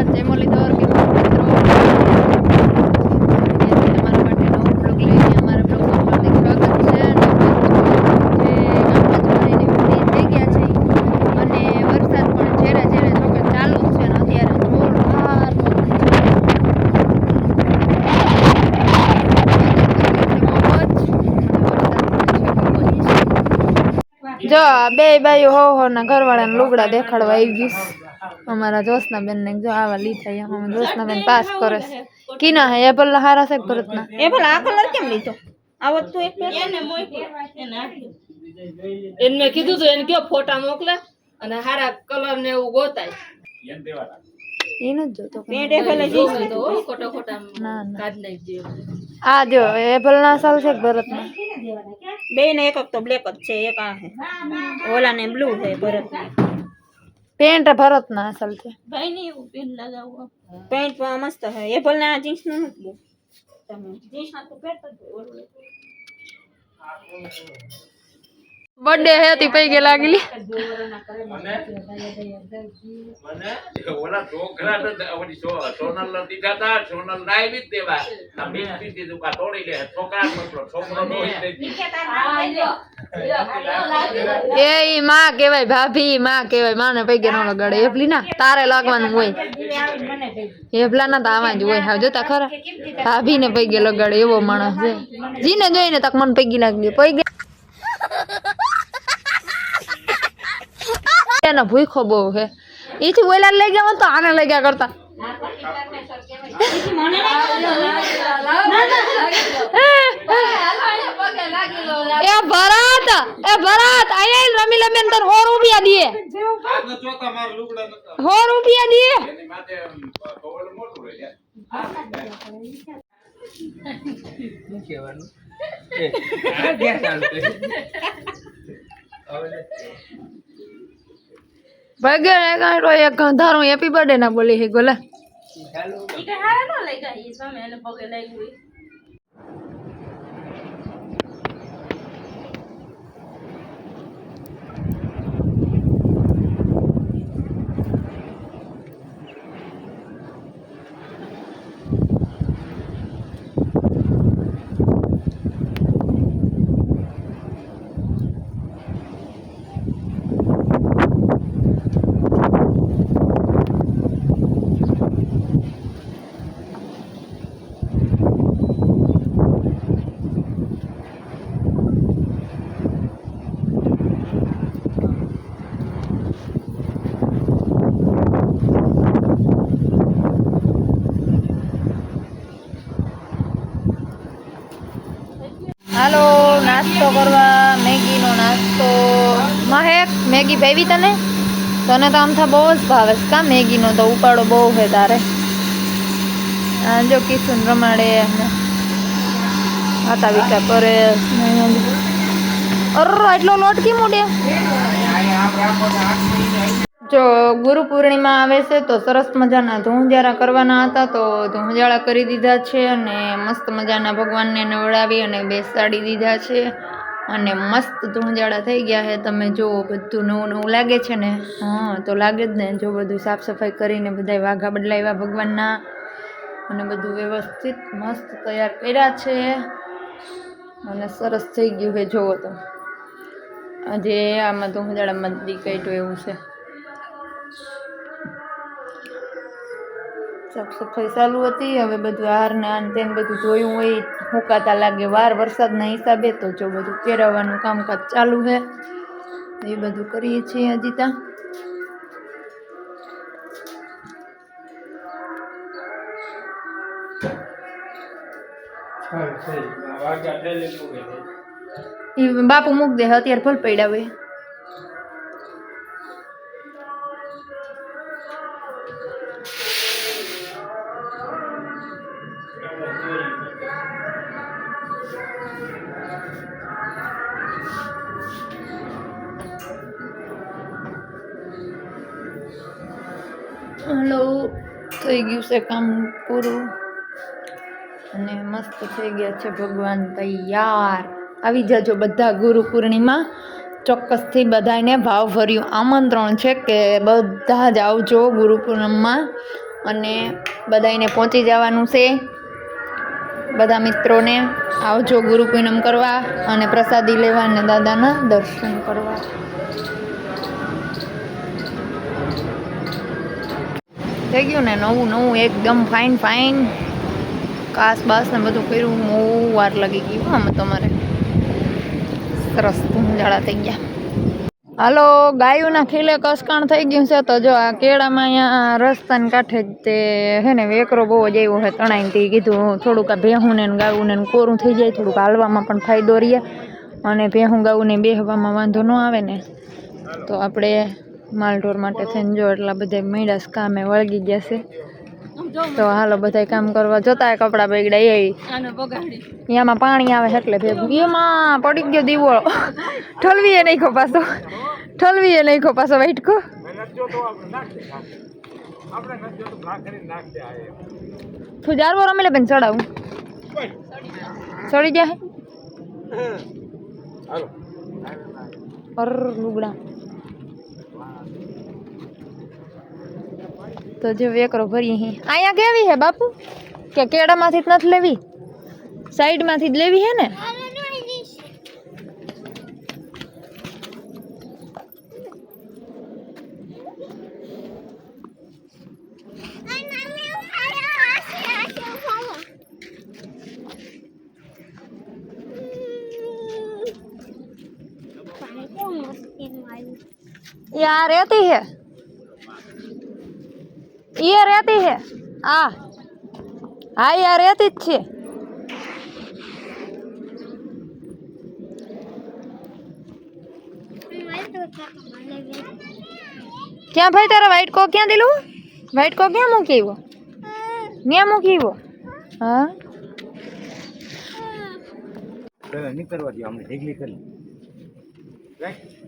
રાત જય મુરલીધર કેમ મિત્રો તમારા અને વરસાદ પણ ઝેરે ઝેરે જો ચાલુ છે ને અત્યારે જોરદાર જો બે બાયું હો હો ના ઘરવાળાને લુગડા દેખાડવા આવી ગઈશ અમારા જોશના બેન ને જો આવા લીધા એમ. અમે જોશના બેન પાસ કરે છે. કીના હે એપલ ના હારા છે કે ભરતના? એ ભલા આ કલર કેમ લીધો? આવો તો એક એને મેં કીધું તો એને કયો ફોટા મોકલે? અને હારા કલર ને એવું ગોતાય. એનું જ જોતો પેન્ટ એ ભલે તો ખોટા ખોટા ના ના. કાઢ નાખજે આ જો એપલ ના સાલ છે કે ભરતના? બે ને એક એક તો બ્લેક જ છે એક આ ઓલા ને બ્લુ છે ભરત પેન્ટ ભરત ના અસલ છે. ભાઈ ને એવું પેન્ટ લગાવો. પેન્ટ પણ મસ્ત હે એ ભલે આ જીન્સનું નથી તમે જીન્સ ના તો પેન્ટ જ ઓલું. બર્થડે હે તી પૈ ગે લાગલી ઓલા છોકરા તો ઓલી સો- સોનલ દીધા તા સોનલ ના બી દેવા. આ બીજ પીધી કા તોડી લે છોકરા મતલબ છોકરો નો એ ઈ માં કેવાય ભાભી માં કેવાય માને પૈ ગે નો લગાડે. એપલી ના તારે લાગવાનું હોય. એપલા ના તો આવા જ હોય હા જોતા ખરા. ભાભી ને પૈ ગે લગાડે એવો માણસ છે. જીને જોઈને તક મન પૈગી લાગી પૈ ગે એનો ભૂખો બહુ હે એથી ઓલા લઈ ગયા હોત તો આને લઈ ગયા કરતા એ ભરત એ ભરત આયા રમી લમે તને સો રૂપિયા દીએ સો રૂપિયા દીએ એની માથે કવળ મોટું રહે ભાગ્ય ને કાંઈ એક ધારું હેપી બર્થડે ના બોલી હે ગોલા. હાલો, નાસ્તો કરવા, મેગીનો નાસ્તો. મહેક, મેગી ભાવી તને? તને તો આમ થા બહુ જ ભાવે છે. કા મેગીનો તો ઉપાડો બહુ છે તારે? જો કિશુન રમાડે ને હાતા વિકા કરે. અરરો એટલો લોટ કેમ ઉડે? જો ગુરુ પૂર્ણિમા આવે છે, તો સરસ મજાના ધૂંજારા કરવાના હતા, તો ધૂંજાળા કરી દીધા છે અને મસ્ત મજાના ભગવાનને નવડાવી અને બેસાડી દીધા છે. અને મસ્ત ધૂંજાળા થઈ ગયા છે. તમે જો બધું નવું નવું લાગે છે ને, હા, તો લાગે જ ને, જો બધું સાફ સફાઈ કરીને બધાય વાઘા બદલાવ્યા ભગવાનના. અને બધું વ્યવસ્થિત મસ્ત તૈયાર કર્યા છે. અને સરસ થઈ ગયું છે જોવો તો. આજે આમાં ધૂંજાળામાં દી કાઢ્યું એવું છે. સાફ સફાઈ ચાલુ હતી. હવે બધું હાર ને આન તેન બધું ધોયું હોય હુકાતા લાગે. વાર વરસાદના હિસાબે તો જો બધું પહેરાવાનું કામકાજ ચાલુ છે. એ બધું કરીએ છીએ હજી ત્યાં બાપુ મૂક દે અત્યારે ભલ પડ્યા હોય. હલો, થઈ ગયું છે કામ પૂરું. અને મસ્ત થઈ ગયા છે ભગવાન તૈયાર. આવી જજો બધા ગુરુ પૂર્ણિમા. ચોક્કસથી બધાને ભાવભર્યું આમંત્રણ છે કે બધા જ આવજો ગુરુ પૂર્ણિમામાં અને બધાને પહોંચી જવાનું છે. બધા મિત્રોને આવજો ગુરુ પૂનમ કરવા અને પ્રસાદી લેવા અને દાદાના દર્શન કરવા. થઈ ગયું ને નવું નવું, એકદમ ફાઇન ફાઇન કાસ બાસ ને બધું કર્યું, બહુ વાર લાગી ગયું આમાં તમારે. સરસ ધૂંજાળા થઈ ગયા. હાલો, ગાયોના ખીલે કસકાણ થઈ ગયું છે તો જો આ કેળામાં અહીંયા રસ્તાને કાંઠે જ તે હે ને વેકરો બહુ જ આવ્યો છે, તણાઈને તે કીધું થોડુંક આ ભેહું ને ગાયું ને કોરું થઈ જાય, થોડુંક હાલવામાં પણ ફાયદો રહે. અને ભેહું ગાયું ને બેહવામાં વાંધો ન આવે ને. તો આપણે માલઢોર માટે થઈને જો એટલા બધા મેળાસ કામે વળગી ગયા છે. તો હાલો બધા કામ કરવા જતા કપડા બગડા એ. એમાં પાણી આવે એટલે ભેગું. એમાં પડી ગયો દીવો. ઠલવીએ નહીં ખો પાછો. ઠલવીએ નહીં ખો પાછો વાઈટકો. તું જારવો રમેલે બેન ચડાવું. ચડી જાય. અર લુગડા. તો જો વેકરો ભરી હી અહીંયા કેવી હે બાપુ કે કેળામાંથી જ નથી લેવી સાઈડમાંથી જ લેવી હે ને यहाँ रहती है ये रहती है। आ हाँ ये रहती थी। क्या भाई तेरा व्हाइट को क्या दिलू? व्हाइट को क्या मुँह की वो? क्या मुँह की वो? हाँ करवा दिया हमने, एक लेकर राइट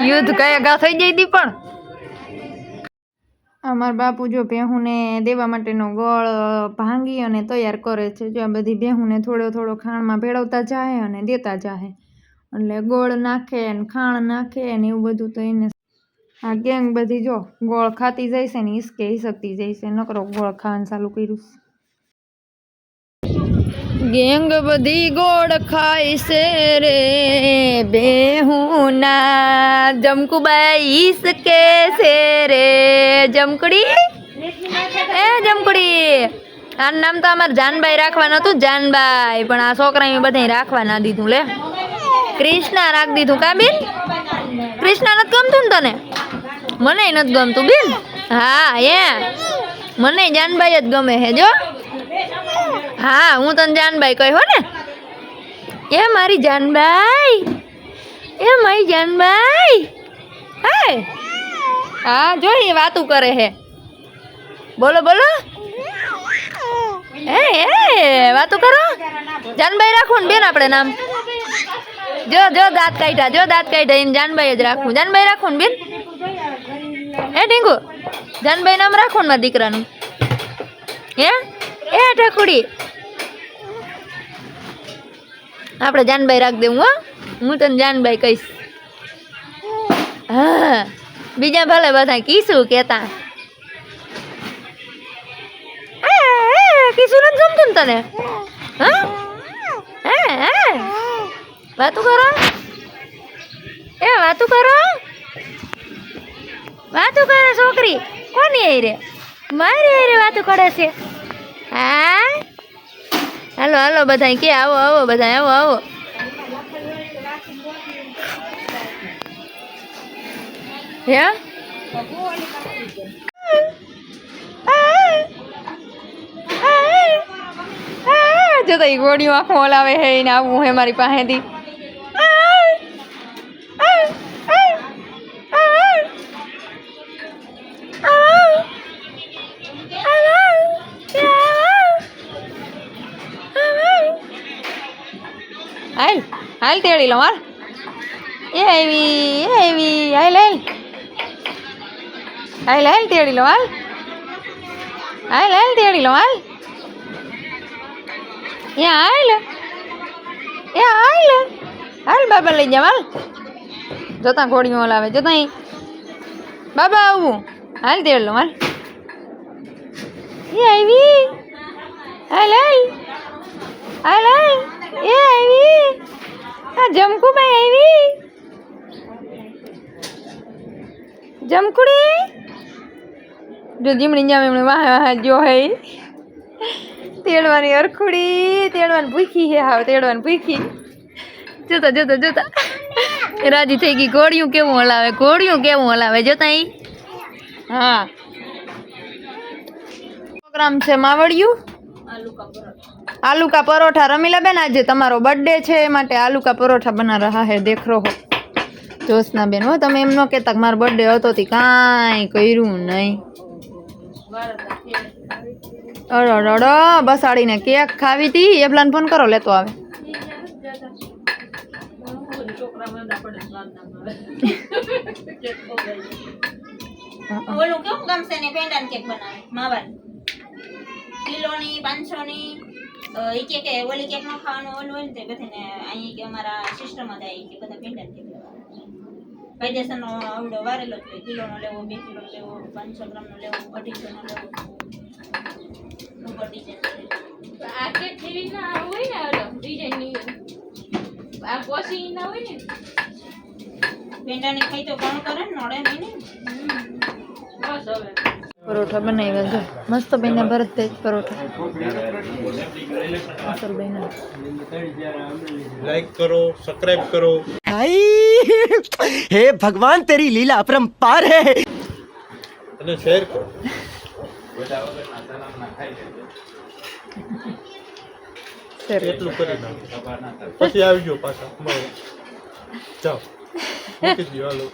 યુદ્ધ કયા થઈ જઈ હતી પણ? અમારા બાપુ જો બેહુને દેવા માટેનો ગોળ ભાંગી અને તૈયાર કરે છે. જો આ બધી ભેહુંને થોડો થોડો ખાણમાં ભેળવતા જાય અને દેતા જાય એટલે ગોળ નાખે ને ખાણ નાખે ને એવું બધું તો એને આ ગેંગ બધી જો ગોળ ખાતી જાય છે ને હિસકે હિસકતી જાય છે નકરો ગોળ ખાવાનું ચાલુ કર્યું ગેંગ બધી ગોળ ખાય છે રે, બેહુના જમકુબાઈ ઈસકે છે રે. જમકડી? એ જમકડી, આનું નામ તો અમારે જાનબાઈ રાખવાનું હતું જાનબાઈ. પણ આ છોકરાએ બધા રાખવા ના દીધું લે. કૃષ્ણા રાખ દીધું કા બેન? કૃષ્ણા નથી ગમતું ને તને? મને નથી ગમતું બેન. હા એ મને જાનબાઈ જ ગમે હે, જો. હા, હું તને જાનબાઈ હો ને. એ મારી જાનબાઈ એ મારી જાનબાઈ હે હા, જો એ વાતું કરે હે. બોલો બોલો. એ એ વાતું કરો. જાનબાઈ રાખો ને બેન આપણે નામ. જો જો દાંત કાઢ્યા, જો દાંત કાઢ્યા, એને જાનભાઈ જ રાખવું. જાનભાઈ રાખું ને બેન. એ ઢીંગુ, જાનભાઈ નામ રાખો ને મારા દીકરાનું. હે? એ ઠકુડી આપણે જાનભાઈ રાખ દેવું, હો. હું તને જાનભાઈ કહીશ. હા. બીજા ભલે બધા કીશું કેતા. કીશું નથી ગમતું ને તને? હે? વાતું કરો. એ વાતું કરો. વાતું કરે છોકરી. કોની આઈ રે મારી આઈ રે વાતું કરે છે. હા? હાલો હાલો બધા કે આવો આવો બધા આવો આવો. હે? જો તો ગોળીઓ આંખો ઓલાવે હે ને આવું હે મારી પાસેથી. તેડી લો હાલ. એ આવી એ આવી, હાલ હાલ. હાલ હાલ તેડી લો હાલ. હાલ હાલ તેડી લો હાલ. એ હાલ. એ હાલ. હાલ, બાબા લઈ જાવ હાલ. જોતા ઘોડીઓ લાવે જોતા બાબા આવું. હાલ તેડ લો હાલ. એ આવી. હાલ હાલ. હાલ હાલ. એ આવી. આ જમકુભાઈ આવી? જમકુડી? જો જીમણી જામ એમણે વાહ વાહ જો હે. તેડવાની અરખુડી તેડવાની ભૂખી હે, હાવ તેડવાની ભૂખી. જોતા જોતા જોતા. રાજી થઈ ગઈ, ઘોડિયું કેવું હલાવે, ઘોડિયું કેવું હલાવે, જોતા હા. પ્રોગ્રામ છે માવડિયું? આલુ કા પરોઠા રમીલા બેન આજે તમારો બર્થડે છે એ માટે આલુ કા પરોઠા બના રહ્યા હે દેખ રહો જોશના બેન હો તમે એમ ન કહેતા મારો બર્થડે હતો તી કાંઈ કર્યું નહીં. અડો બસાડીને કેક ખાવી હતી એ પ્લાન ફોન કરો લેતો આવે. ઓલું કેવું ગમશે ને પેંડાની કેક બનાવે માવાની? કિલોની પાંચસોની ઈ કે કે ઓલી કેક નો ખાવાનું ઓલું હોય ને તે બધાને અહીં કે અમારા સિસ્ટમ આવી કે બધા પેંડાની કેક લેવા કાયદેસરનો આવડો વારેલો જ હોય. કિલોનો લેવો બે કિલો લેવો પાંચસો ગ્રામનો લેવો અઢીસો નો લેવો. ઉપર ડિઝાઇન આ કેક જેવી ના હોય ને ઓલો ડિઝાઇનની આ કોશી ના હોય ને? પેંડાની ખાઈ તો કોણ કરે નડે નહીં ને. બસ હવે. પરોઠા બનાવ્યા છે. મસ્ત બહેના ભરતભાઈ પરોઠા. અસલ બહેના લાઈક કરો સબસ્ક્રાઇબ કરો. હાઈ હે ભગવાન તેરી લીલા અપરંપાર હે. અને શેર કરો. એટલું કરી નાખો. પછી આવી પાછા. જાઓ. મૂકી દો